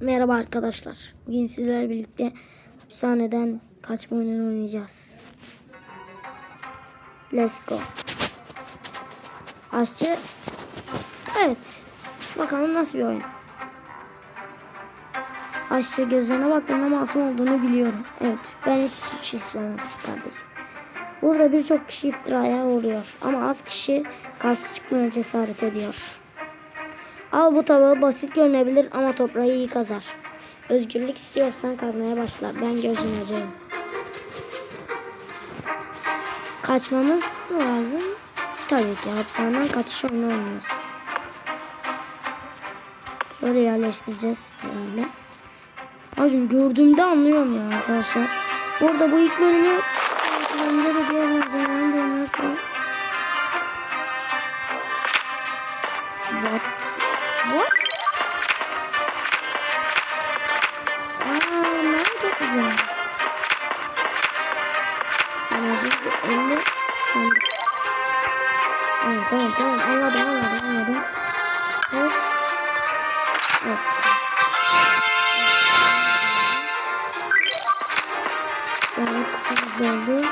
Merhaba arkadaşlar. Bugün sizlerle birlikte hapishaneden kaçma oyununu oynayacağız. Let's go. Aşçı. Evet. Bakalım nasıl bir oyun. Aşçı gözlerine baktığımda masum olduğunu biliyorum. Evet. Ben hiç suç işlemem kardeşim. Burada birçok kişi iftiraya uğruyor. Ama az kişi karşı çıkmaya cesaret ediyor. Al bu tabağı basit görünebilir ama toprağı iyi kazar. Özgürlük istiyorsan kazmaya başla. Ben gözüneceğim. Kaçmamız mı lazım? Tabii ki hapishaneden kaçış oyunu oynuyoruz. Şöyle yerleştireceğiz herhalde. Hacım gördüğümde anlıyorum ya arkadaşlar. Burada bu ilk bölümü bölümde de diğer malzemelerin bölümleri falan. What? What? Aa, nerede toplayacağız? Enerjimizi 50 sandık. Evet, tamam, tamam. Anladım, anladım, anladım. Hop. Evet. Yani kupamız doldu.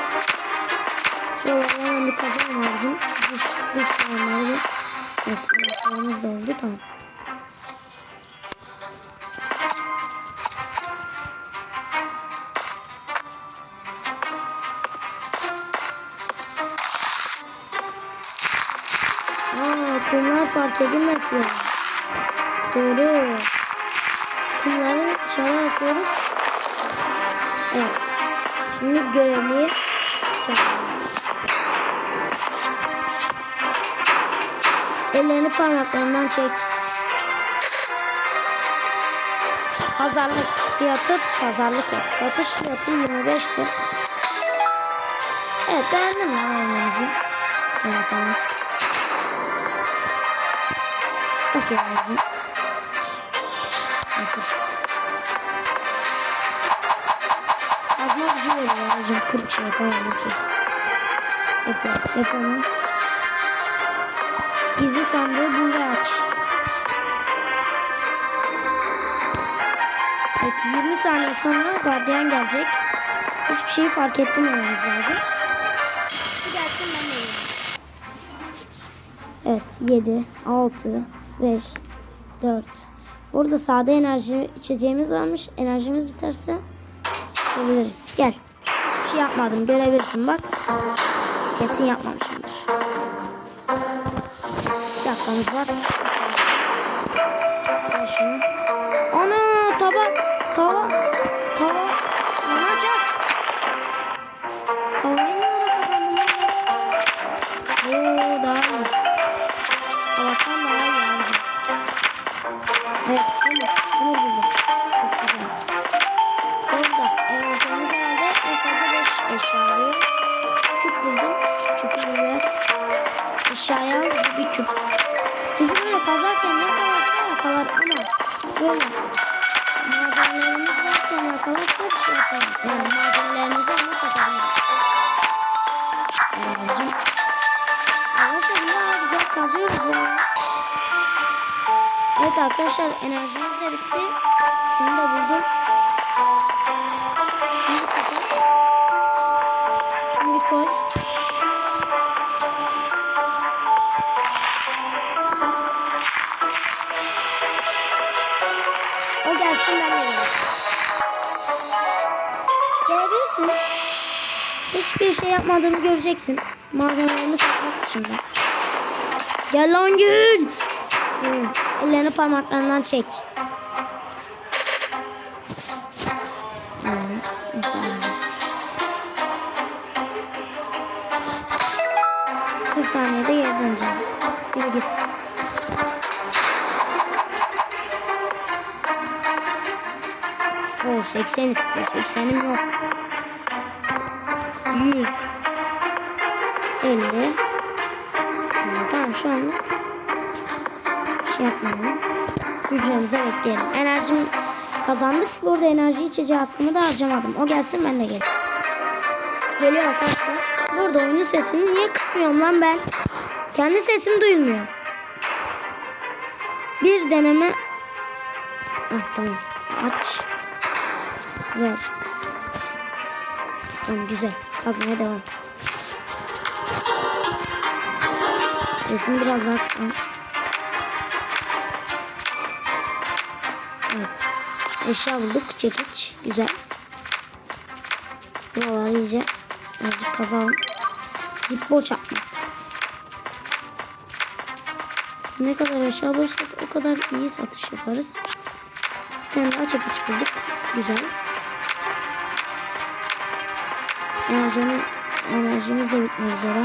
Şöyle hemen bir kazan harcım. Dış, dış. Evet, anahtarımız doldu, tamam. Fark edilmesin. Doğru. Kumları dışarı atıyoruz. Evet. Şimdi görevliyi çağırıyoruz. Ellerini parmaklarından çek. Pazarlık fiyatı pazarlık et. Satış fiyatı 25'tir. Evet beğendim ya oyunumuzu. Evet tamam. Abi. Bakın. Azma gücü veriyor hocam. 40 şey falan. Okey. Yapalım. Yapalım. Gizli sandığı ve aç. Evet 20 saniye sonra gardiyan gelecek. Hiçbir şeyi fark ettirmememiz lazım. Gelsin ben. Evet 7, 6, 5, 4. Burada sade enerji içeceğimiz varmış. Enerjimiz biterse yapabiliriz. Gel. Hiçbir şey yapmadım. Görebilirsin bak. Kesin yapmamışımdır. Dakikamız var. Ana tabak. Tava. Tava. Fazla 5 eşya alıyor. Küp buldum. Şu küpü ver. Bu bir küp. Bizim böyle kazarken yakalarsa yakalar ama böyle malzemelerimiz varken yakalarsa bir şey yaparız. Yani malzemelerimizi onu satarız. Anneciğim. Arkadaşlar ya güzel kazıyoruz ya. Evet arkadaşlar enerjimiz de bitti. Şunu da buldum. Hiçbir şey yapmadığımı göreceksin. Malzemelerimi satmak dışında. Gel lan gül. Ellerini parmaklarından çek. 40 saniyede geri döneceğim. Yürü git. Oo 80 istiyor. 80'im yok. 100 50 Tamam şu anda şey yapmayalım. Gücümüze bekleyelim. Enerjim kazandık. Burada enerji içeceği hakkımı da harcamadım. O gelsin ben de geleyim. Geliyor arkadaşlar. Burada oyunun sesini niye kısmıyorum lan ben? Kendi sesim duyulmuyor. Bir deneme. Ah tamam. Aç. Ver. Tamam güzel. Kazmaya devam. Sesim biraz daha kısa. Evet. Eşya bulduk. Çekiç. Güzel. Buraları iyice azıcık kazalım. Zippo çakmak. Ne kadar eşya bulursak o kadar iyi satış yaparız. Bir tane daha çekiç bulduk. Güzel. Enerjimiz, enerjimiz de bitmek üzere.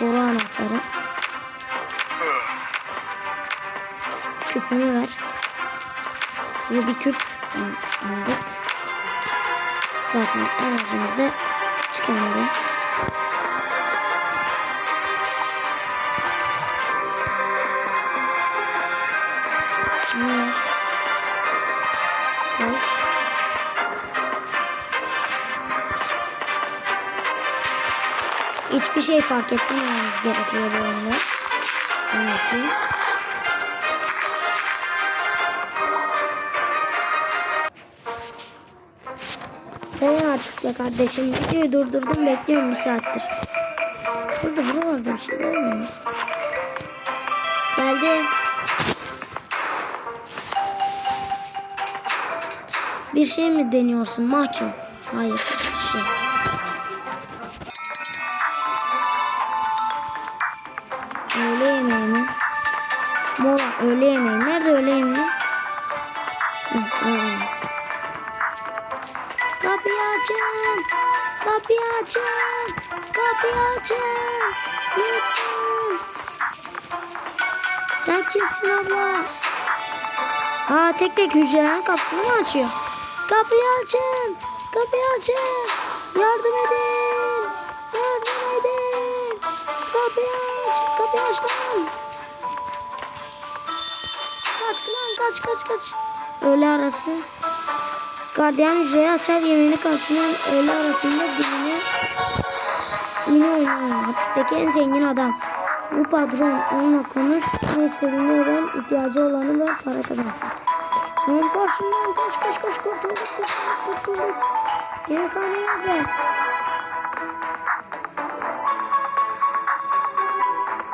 Boru anahtarı. Küpünü ver. Ve bir küp aldık. Zaten enerjimiz de tükendi. Hiçbir şey fark etmememiz gerekiyor bu oyunda. Anlatayım. Ben artık ya kardeşim videoyu durdurdum bekliyorum bir saattir. Burada buralarda bir şey var mı? Geldi. Bir şey mi deniyorsun mahkum? Hayır yemeği. Nerede öğle yemeği? Kapıyı açın. Kapıyı açın. Kapıyı açın. Lütfen. Sen kimsin abla? Aa tek tek hücrelerin kapısını mı açıyor? Kapıyı açın. Kapıyı açın. Yardım edin. Yardım edin. Kapıyı aç. Kapıyı aç lan. Kaç lan kaç kaç. Öğle arası. Gardiyan hücreyi açar yemeğini kantinden öğle arasında dilini yine oynuyor. Hapisteki en zengin adam. Bu patron onunla konuş. Ne istediğini öğren. ihtiyacı olanı ver. Para kazansın. Tamam koş şundan koş koş koş kurtulduk kurtulduk kurtulduk. Yemekhane nerede?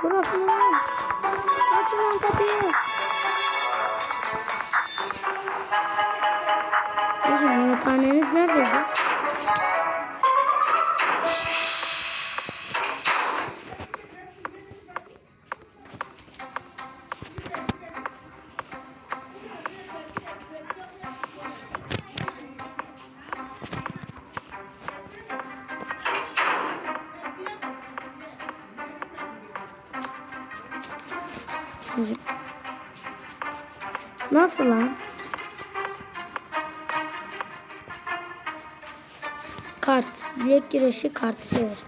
Burası mı lan? Açın lan kapıyı. Yemekhaneniz neredeydi? Nasıl lan? Kart. Bilek güreşi kart çevir.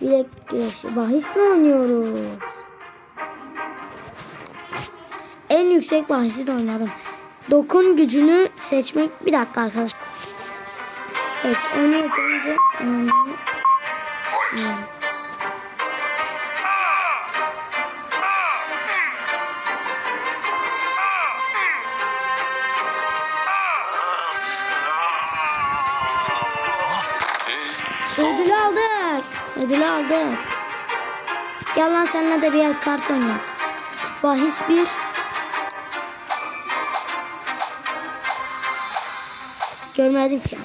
Bilek güreşi. Bahis mi oynuyoruz? En yüksek bahisi de oynadım. Dokun gücünü seçmek. Bir dakika arkadaşlar. Evet onu yeterince. Hmm. Ödülü aldık. Gel lan seninle de bir kart oynayalım. Bahis bir. Görmedim ki.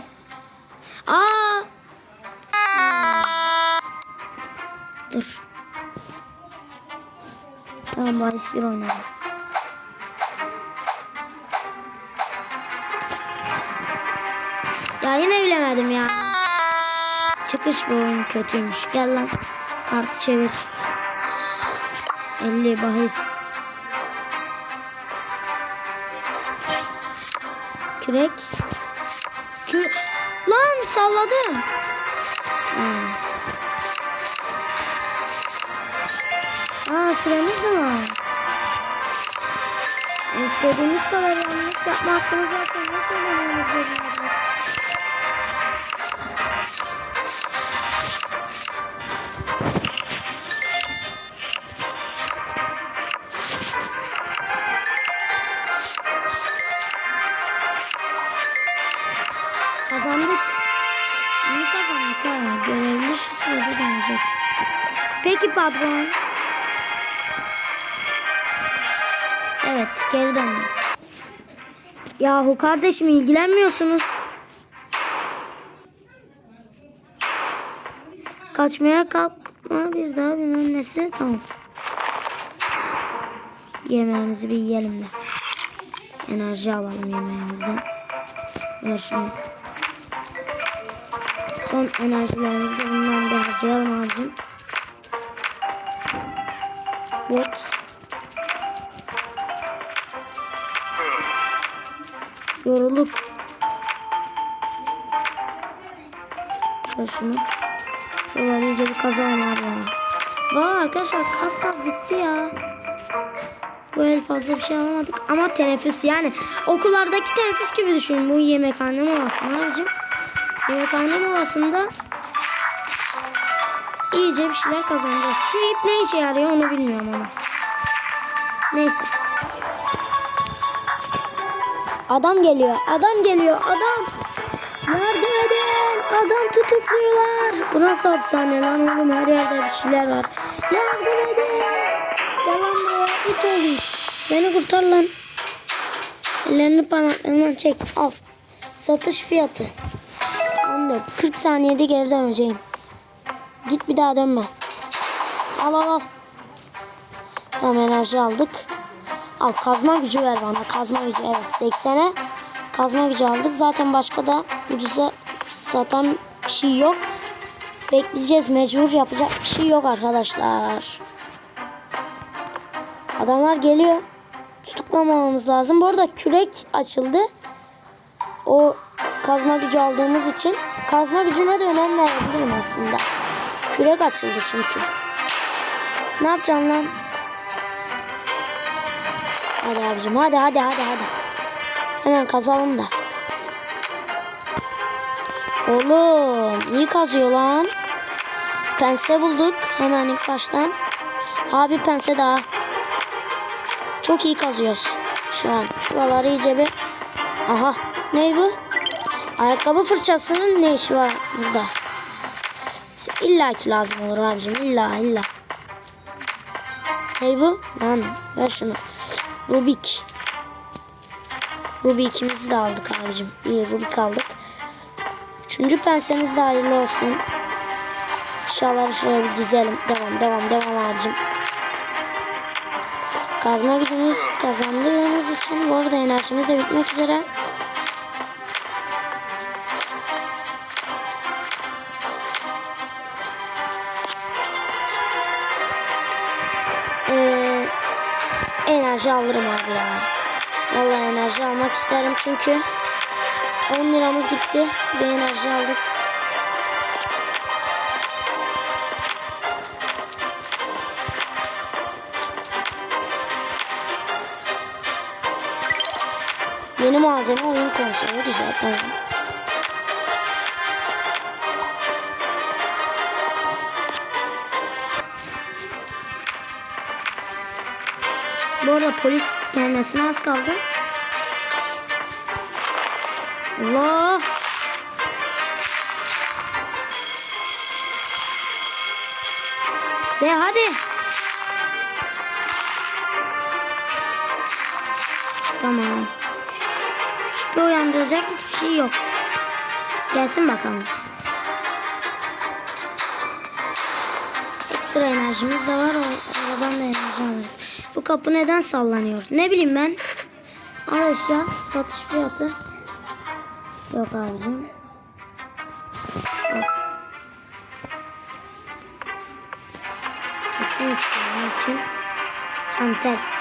Aa! Dur. Tamam bahis bir oynayalım. Ya yine bilemedim ya. Çıkış bu oyun kötüymüş. Gel lan. Kartı çevir. 50 bahis. Kürek. Kü lan salladım. Aa. Aa süremiz de var. İstediğimiz kadar yanlış yapma hakkımız zaten nasıl öğreniyoruz? patron. Evet geri döndüm. Yahu kardeşim ilgilenmiyorsunuz. Kaçmaya kalkma bir daha bilmem nesi. Tamam. Yemeğimizi bir yiyelim de. Enerji alalım yemeğimizden. Ver şunu. Son enerjilerimizi bundan bir harcayalım abicim. What? Yorulduk. Ver şunu. Şöyle iyice bir kazalım abi ya. Valla arkadaşlar kas kas bitti ya. Bu el fazla bir şey alamadık. Ama teneffüs yani okullardaki teneffüs gibi düşünün. Bu yemekhane molasında. Yemekhane molasında iyice bir şeyler kazanacağız. Şu ip ne işe yarıyor onu bilmiyorum ama. Neyse. Adam geliyor. Adam geliyor. Adam. Yardım edin. Adam tutukluyorlar. Bu nasıl hapishane lan oğlum? Her yerde bir şeyler var. Yardım edin. Gel lan buraya. İt oğlum. Beni kurtar lan. Ellerini parmaklarından çek. Al. Satış fiyatı. 14. 40 saniyede geri döneceğim. Git bir daha dönme. Al al al. Tamam enerji aldık. Al kazma gücü ver bana. Kazma gücü evet 80'e kazma gücü aldık. Zaten başka da ucuza satan bir şey yok. Bekleyeceğiz mecbur yapacak bir şey yok arkadaşlar. Adamlar geliyor. Tutuklamamamız lazım. Bu arada kürek açıldı. O kazma gücü aldığımız için kazma gücüne de önem verebilirim aslında. Kürek açıldı çünkü. Ne yapacaksın lan? Hadi abicim hadi hadi hadi hadi. Hemen kazalım da. Oğlum iyi kazıyor lan. Pense bulduk hemen ilk baştan. Abi pense daha. Çok iyi kazıyoruz şu an. Şuraları iyice bir. Aha ne bu? Ayakkabı fırçasının ne işi var burada? İlla ki lazım olur abicim illa illa. Ne bu? Lan ver şunu. Rubik. Rubik'imizi de aldık abicim. İyi Rubik aldık. Üçüncü pensemiz de hayırlı olsun. İnşallah şuraya bir dizelim. Devam devam devam abicim. Kazma gücümüz kazandığımız için bu arada enerjimiz de bitmek üzere. Enerji alırım abi ya. Vallahi enerji almak isterim çünkü 10 liramız gitti. Bir enerji aldık. Yeni malzeme oyun konsolu güzel tamam. Bu arada polis gelmesine az kaldı. Allah. Ve hadi. Tamam. Şüphe uyandıracak hiçbir şey yok. Gelsin bakalım. Ekstra enerjimiz de var. O aradan da enerji alırız kapı neden sallanıyor? Ne bileyim ben. Al aşağı. Satış fiyatı. Yok abicim. Al. Satıyor için. Hanter.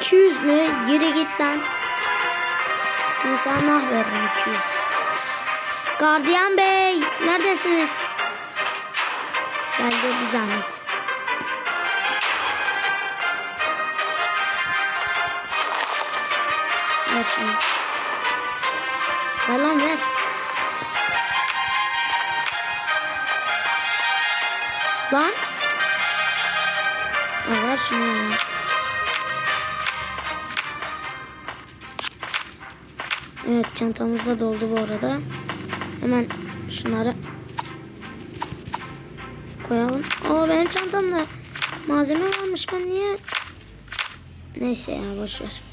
200 mü? Yürü git lan. İnsanlar verin 200. Gardiyan bey neredesiniz? Geldi bir zahmet. Ver şimdi. Ver lan ver. Lan. Ver şunu. Evet çantamız da doldu bu arada. Hemen şunları koyalım. Aa benim çantamda malzeme varmış ben niye? Neyse ya boş ver.